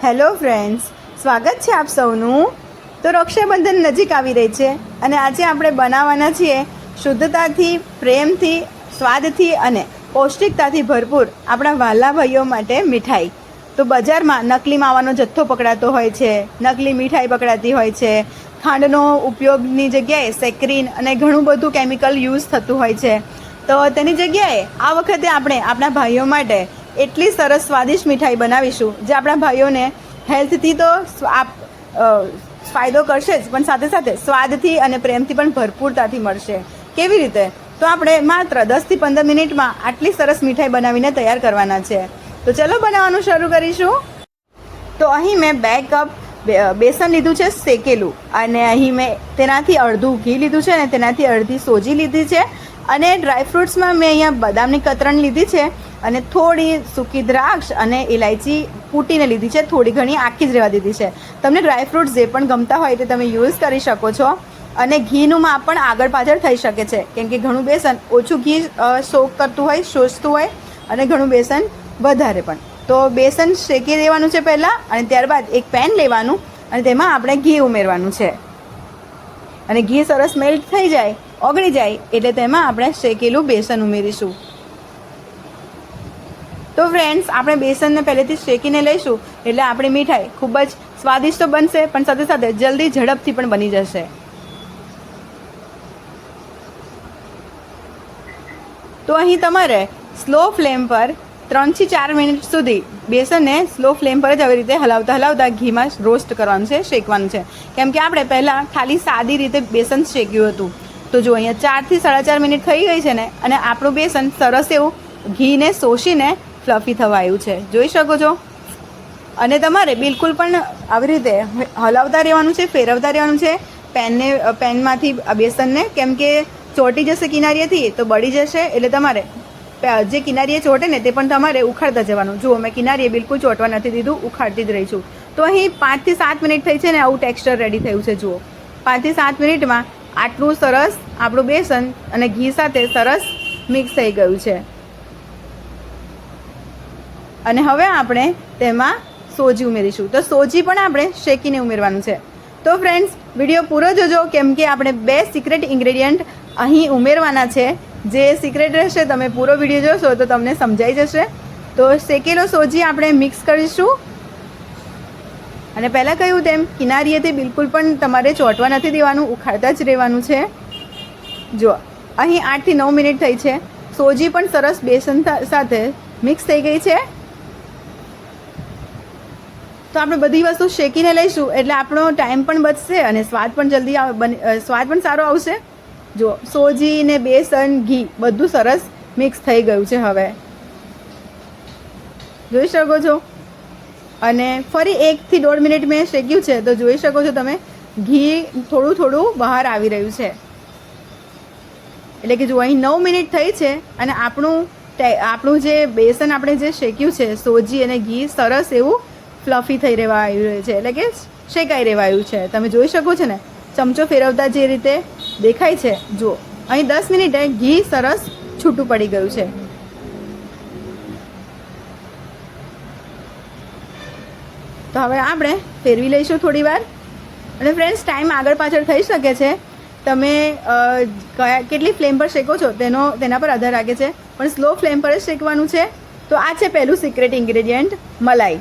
Hello friends, સ્વાગત છે આપ સૌનું. તો રક્ષાબંધન નજીક આવી રહી છે અને આજે આપણે બનાવવાના છીએ શુદ્ધતાથી, પ્રેમથી, સ્વાદથી અને પૌષ્ટિકતાથી ભરપૂર આપણા વ્હાલા ભાઈઓ માટે મીઠાઈ. તો બજારમાં નકલી માવાનો જથ્થો પકડાતો હોય છે, નકલી મીઠાઈ પકડાતી હોય છે, ખાંડનો ઉપયોગની જગ્યાએ સેક્રીન અને ઘણું બધું કેમિકલ યુઝ થતું હોય છે. તો તેની જગ્યાએ આ વખતે આપણે આપણા ભાઈઓ માટે એટલી સરસ સ્વાદિષ્ટ મીઠાઈ બનાવીશું જે આપણા ભાઈઓને હેલ્થથી તો આપ ફાયદો કરશે જ, પણ સાથે સાથે સ્વાદથી અને પ્રેમથી પણ ભરપૂરતાથી મળશે. કેવી રીતે? તો આપણે માત્ર દસથી પંદર મિનિટમાં આટલી સરસ મીઠાઈ બનાવીને તૈયાર કરવાના છે. તો ચલો બનાવવાનું શરૂ કરીશું. તો અહીં મેં બે કપ બેસન લીધું છે શેકેલું. અને અહીં મેં તેનાથી અડધું ઘી લીધું છે અને તેનાથી અડધી સોજી લીધી છે. અને ડ્રાયફ્રૂટ્સમાં મેં અહીંયા બદામની કતરણ લીધી છે અને થોડી સૂકી દ્રાક્ષ અને ઇલાયચી કૂટીને લીધી છે. થોડી ઘણી આખી જ રહેવા દીધી છે. તમને ડ્રાયફ્રૂટ્સ જે પણ ગમતા હોય તે તમે યુઝ કરી શકો છો. અને ઘીનું માપ પણ આગળ પાછળ થઈ શકે છે. કેમ કે ઘણું બેસન ઓછું ઘી સોક કરતું હોય, શોષતું હોય અને ઘણું બેસન વધારે પણ. તો બેસન શેકી દેવાનું છે પહેલાં અને ત્યારબાદ એક પેન લેવાનું અને તેમાં આપણે ઘી ઉમેરવાનું છે. અને ઘી સરસ મેલ્ટ થઈ જાય, ઓગળી જાય, એટલે તેમાં આપણે શેકેલું બેસન ઉમેરીશું. તો ફ્રેન્ડ્સ આપણે બેસનને પહેલેથી શેકીને લઈશું, એટલે આપણી મીઠાઈ ખૂબ જ સ્વાદિષ્ટ તો બનશે, પણ સાથે સાથે જલ્દી ઝડપથી પણ બની જશે. તો અહીં તમારે સ્લો ફ્લેમ પર ત્રણથી ચાર મિનિટ સુધી બેસનને સ્લો ફ્લેમ પર જ આવી રીતે હલાવતા હલાવતા ઘીમાં રોસ્ટ કરવાનું છે, શેકવાનું છે. કેમ કે આપણે પહેલાં ખાલી સાદી રીતે બેસન શેક્યું હતું. તો જો અહીંયા ચારથી સાડા ચાર મિનિટ થઈ ગઈ છે ને, અને આપણું બેસન સરસ એવું ઘીને શોષીને ફ્લફી થવા આવ્યું છે. જોઈ શકો છો? અને તમારે બિલકુલ પણ આવી રીતે હલાવતા રહેવાનું છે, ફેરવતા રહેવાનું છે. પેનને પેનમાંથી બેસનને, કેમ કે ચોટી જશે કિનારીએથી, તો બળી જશે, એટલે તમારે જે કિનારીએ ચોંટે ને તે પણ તમારે ઉખાડતા જવાનું. જુઓ, મેં કિનારીએ બિલકુલ ચોંટવા નથી દીધું, ઉખાડતી જ રહી છું. તો અહીં પાંચથી સાત મિનિટ થઈ છે ને આવું ટેક્સચર રેડી થયું છે, જુઓ. પાંચથી સાત મિનિટમાં આટલું સરસ આપણું બેસન અને ઘી સાથે સરસ મિક્સ થઈ ગયું છે. અને હવે આપણે તેમાં સોજી ઉમેરીશું. તો સોજી પણ આપણે શેકીને ઉમેરવાનું છે. તો ફ્રેન્ડ્સ વીડિયો પૂરો જોજો, કેમ કે આપણે બે સિક્રેટ ઇન્ગ્રેડિયન્ટ અહીં ઉમેરવાના છે. જે સિક્રેટ રહેશે, તમે પૂરો વીડિયો જોશો તો તમને સમજાઈ જશે. તો શેકેલો સોજી આપણે મિક્સ કરીશું. અને પહેલાં કહ્યું તેમ, કિનારીએથી બિલકુલ પણ તમારે ચોંટવા નથી દેવાનું, ઉખાડતા જ રહેવાનું છે. જો અહીં આઠથી નવ મિનિટ થઈ છે. સોજી પણ સરસ બેસન સાથે મિક્સ થઈ ગઈ છે. તો આપણે બધી વસ્તુ શેકીને લઈશું, એટલે આપણો ટાઈમ પણ બચશે અને સ્વાદ પણ જલ્દી સ્વાદ પણ સારો આવશે. જો, સોજી ને બેસન, ઘી, બધું સરસ મિક્સ થઈ ગયું છે હવે. જોઈ શકો છો? અને ફરી એકથી દોઢ મિનિટ મેં શેક્યું છે, તો જોઈ શકો છો તમે, ઘી થોડું થોડું બહાર આવી રહ્યું છે. એટલે કે જો અહીં નવ મિનિટ થઈ છે, અને આપણું આપણું જે બેસન આપણે જે શેક્યું છે, સોજી અને ઘી, સરસ એવું ફ્લફી થઈ રહેવા આવ્યું છે, એટલે કે શેકાઈ રહેવાયું છે. તમે જોઈ શકો છો ને, ચમચો ફેરવતા જે રીતે દેખાય છે. જુઓ, અહીં દસ મિનિટે ઘી સરસ છૂટું પડી ગયું છે. તો હવે આપણે ફેરવી લઈશું થોડી વાર. અને ફ્રેન્ડ્સ ટાઈમ આગળ પાછળ થઈ શકે છે. તમે કયા, કેટલી ફ્લેમ પર શેકો છો તેનો, તેના પર આધાર રાખે છે. પણ સ્લો ફ્લેમ પર જ શેકવાનું છે. તો આ છે પહેલું સિક્રેટ ઇન્ગ્રેડિયન્ટ મલાઈ.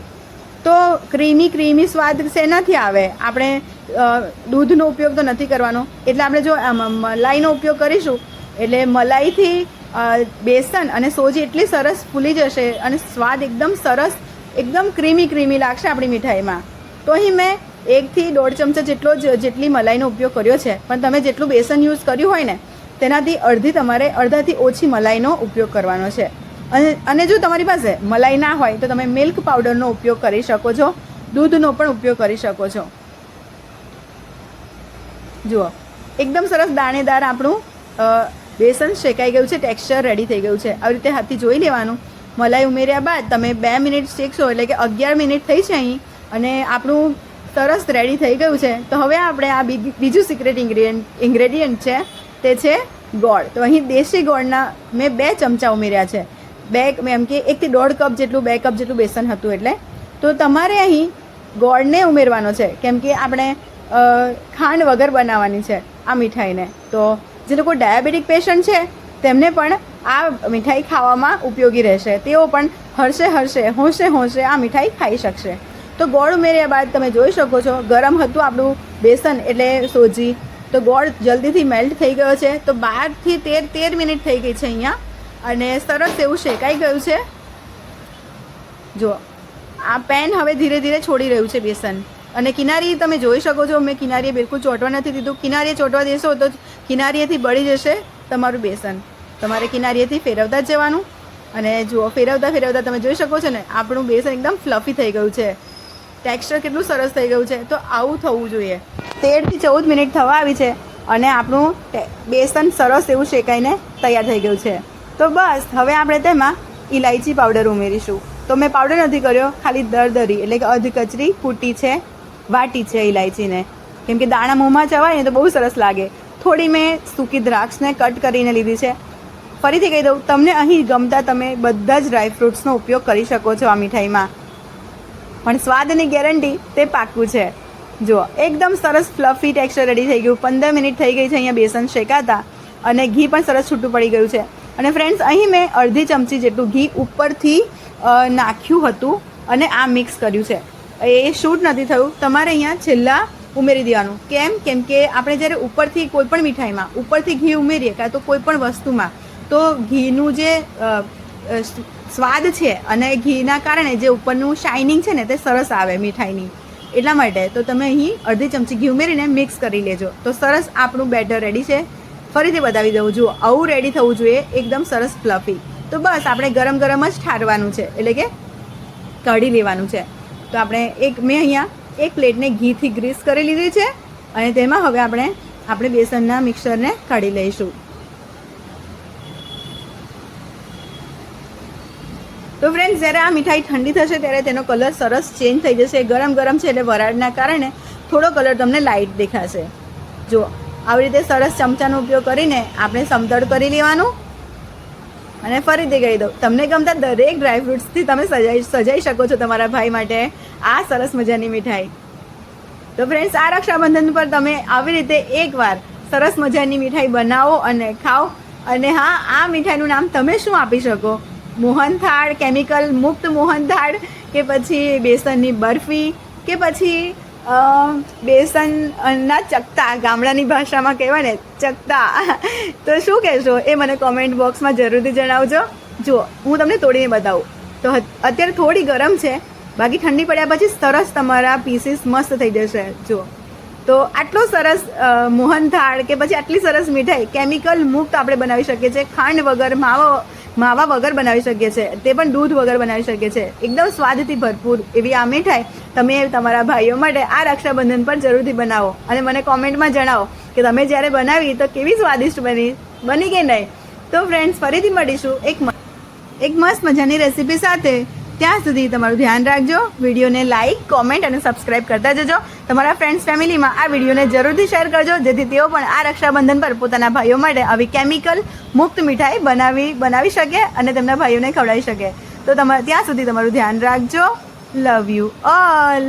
તો ક્રીમી ક્રીમી સ્વાદ શેનાથી આવે. આપણે દૂધનો ઉપયોગ તો નથી કરવાનો. એટલે આપણે જો મલાઈનો ઉપયોગ કરીશું, એટલે મલાઈથી બેસન અને સોજી એટલી સરસ ફૂલી જશે અને સ્વાદ એકદમ સરસ, એકદમ ક્રીમી ક્રીમી લાગશે આપણી મીઠાઈમાં. તો અહીં મેં એકથી દોઢ ચમચા જેટલો જ, જેટલી મલાઈનો ઉપયોગ કર્યો છે. પણ તમે જેટલું બેસન યુઝ કર્યું હોય ને, તેનાથી અડધી તમારે અડધાથી ઓછી મલાઈનો ઉપયોગ કરવાનો છે. અને અને જો તમારી પાસે મલાઈ ના હોય તો તમે મિલ્ક પાવડરનો ઉપયોગ કરી શકો છો. દૂધનો પણ ઉપયોગ કરી શકો છો. જુઓ, એકદમ સરસ દાણેદાર આપણું બેસન શેકાઈ ગયું છે ટેક્સચર રેડી થઈ ગયું છે. આવી રીતે હાથથી જોઈ લેવાનું. મલાઈ ઉમેર્યા બાદ તમે બે મિનિટ શેકશો એટલે કે અગિયાર મિનિટ થઈ છે અહીં અને આપણું સરસ રેડી થઈ ગયું છે. તો હવે આપણે આ બીજી- સિક્રેટ ઇન્ગ્રેડિયન્ટ ઇન્ગ્રેડિયન્ટ છે, તે છે ગોળ. તો અહીં દેશી ગોળના મેં બે ચમચા ઉમેર્યા છે. બે એમ કે એકથી દોઢ કપ જેટલું, બે કપ જેટલું બેસન હતું એટલે. તો તમારે અહીં ગોળને ઉમેરવાનો છે. કેમ કે આપણે ખાંડ વગર બનાવવાની છે આ મીઠાઈને. તો જે લોકો ડાયાબિટીક પેશન્ટ છે, તેમને પણ આ મીઠાઈ ખાવામાં ઉપયોગી રહેશે. તેઓ પણ હરશે હરશે હોંશે હોંશે આ મીઠાઈ ખાઈ શકશે. તો ગોળ ઉમેર્યા બાદ તમે જોઈ શકો છો, ગરમ હતું આપણું બેસન એટલે સોજી. તો ગોળ જલ્દીથી મેલ્ટ થઈ ગયો છે. તો બારથી તેર તેર મિનિટ થઈ ગઈ છે અહીંયા. અને સરસ એવું શેકાઈ ગયું છે. જો આ પેન હવે ધીરે ધીરે છોડી રહ્યું છે બેસન. અને કિનારી તમે જોઈ શકો છો, મેં કિનારીએ બિલકુલ ચોંટવા નથી દીધું. કિનારીએ ચોંટવા દેશો તો કિનારીએથી બળી જશે તમારું બેસન. તમારે કિનારીએથી ફેરવતા જ જવાનું. અને જુઓ, ફેરવતા ફેરવતા તમે જોઈ શકો છો ને, આપણું બેસન એકદમ ફ્લફી થઈ ગયું છે. ટેક્સચર કેટલું સરસ થઈ ગયું છે. તો આવું થવું જોઈએ. તેરથી ચૌદ મિનિટ થવા આવી છે અને આપણું બેસન સરસ એવું શેકાઈને તૈયાર થઈ ગયું છે. તો બસ, હવે આપણે તેમાં ઇલાયચી પાવડર ઉમેરીશું. તો મેં પાવડર નથી કર્યો, ખાલી દરદરી, એટલે કે અધ કચરી કૂટી છે, વાટી છે ઇલાયચીને કેમ કે દાણા મોંમાં ચવાય ને તો બહુ સરસ લાગે. થોડી મેં સૂકી દ્રાક્ષને કટ કરીને લીધી છે. ફરીથી કહી દઉં, તમને અહીં ગમતા તમે બધા જ ડ્રાયફ્રૂટ્સનો ઉપયોગ કરી શકો છો આ મીઠાઈમાં. પણ સ્વાદની ગેરંટી તે પાક્કું છે. જુઓ, એકદમ સરસ ફ્લફી ટેક્સચર રેડી થઈ ગયું. પંદર મિનિટ થઈ ગઈ છે અહીંયા બેસન શેકાતા અને ઘી પણ સરસ છૂટું પડી ગયું છે. અને ફ્રેન્ડ્સ અહીં મેં અડધી ચમચી જેટલું ઘી ઉપરથી નાખ્યું હતું અને આ મિક્સ કર્યું છે. એ શૂટ નથી થયું. તમારે અહીંયા છેલ્લા ઉમેરી દેવાનું. કેમ? કેમ કે આપણે જ્યારે ઉપરથી કોઈ પણ મીઠાઈમાં, ઉપરથી ઘી ઉમેરીએ, કાં તો કોઈ પણ વસ્તુમાં, તો ઘીનું જે સ્વાદ છે અને ઘીના કારણે જે ઉપરનું શાઇનિંગ છે ને, તે સરસ આવે મીઠાઈની. એટલા માટે તો તમે અહીં અડધી ચમચી ઘી ઉમેરીને મિક્સ કરી લેજો. તો સરસ આપણું બેટર રેડી છે. ફરીથી બતાવી દઉં જુઓ આવું રેડી થવું જોઈએ. એકદમ સરસ ફ્લફી તો બસ, આપણે ગરમ ગરમ જ ઠારવાનું છે. એટલે કે કાઢી લેવાનું છે. તો આપણે એક, મેં અહીંયા એક પ્લેટને ઘીથી ગ્રીસ કરી લીધી છે અને તેમાં હવે આપણે આપણે બેસનના મિક્સરને કાઢી લઈશું. તો ફ્રેન્ડ્સ જ્યારે આ મીઠાઈ ઠંડી થશે ત્યારે તેનો કલર સરસ ચેન્જ થઈ જશે. ગરમ ગરમ છે એટલે વરાળના કારણે થોડો કલર તમને લાઇટ દેખાશે. જો આવી રીતે સરસ ચમચાનો ઉપયોગ કરીને આપણે સમતળ કરી લેવાનું. અને ફરીથી કહી દઉં, તમને ગમતા દરેક ડ્રાયફ્રૂટ્સથી તમે સજાઈ સજાઈ શકો છો તમારા ભાઈ માટે. આ સરસ મજાની મીઠાઈ. તો ફ્રેન્ડ્સ આ રક્ષાબંધન પર તમે આવી રીતે એકવાર સરસ મજાની મીઠાઈ બનાવો અને ખાઓ. અને હા, આ મીઠાઈનું નામ તમે શું આપી શકો? મોહનથાળ કેમિકલ મુક્ત મોહનથાળ કે પછી બેસનની બરફી, કે પછી બેસનના ચકતા, ગામડાની ભાષામાં કહેવાય ને, ચકતા. તો શું કહેશો? એ મને કોમેન્ટ બોક્સમાં જરૂરથી જણાવજો. જુઓ, હું તમને તોડીને બતાવું. તો અત્યારે થોડી ગરમ છે. બાકી ઠંડી પડ્યા પછી સરસ તમારા પીસીસ મસ્ત થઈ જશે. જુઓ. તો આટલો સરસ મોહનથાળ કે પછી આટલી સરસ મીઠાઈ કેમિકલ મુક્ત આપણે બનાવી શકીએ છીએ. ખાંડ વગર, માવો માવા વગર બનાવી શકીએ છીએ તે પણ દૂધ વગર બનાવી શકીએ છીએ એકદમ સ્વાદથી ભરપૂર એવી આ મીઠાઈ તમે તમારા ભાઈઓ માટે આ રક્ષાબંધન પણ જરૂરથી બનાવો. અને મને કોમેન્ટમાં જણાવો કે તમે જ્યારે બનાવી તો કેવી સ્વાદિષ્ટ બની બની કે નહીં? તો ફ્રેન્ડ્સ ફરીથી મળીશું એક એક મસ્ત મજાની રેસીપી સાથે. ત્યાં સુધી તમારું ધ્યાન રાખજો, વિડીયોને લાઇક કોમેન્ટ અને સબસ્ક્રાઇબ કરતા જજો. તમારા ફ્રેન્ડ્સ ફેમિલીમાં આ વિડીયોને જરૂરથી શેર કરજો, જેથી તેઓ પણ આ રક્ષાબંધન પર પોતાના ભાઈઓ માટે આવી કેમિકલ મુક્ત મીઠાઈ બનાવી બનાવી શકે અને તેમના ભાઈઓને ખવડાવી શકે. તો તમારે ત્યાં સુધી તમારું ધ્યાન રાખજો. Love you all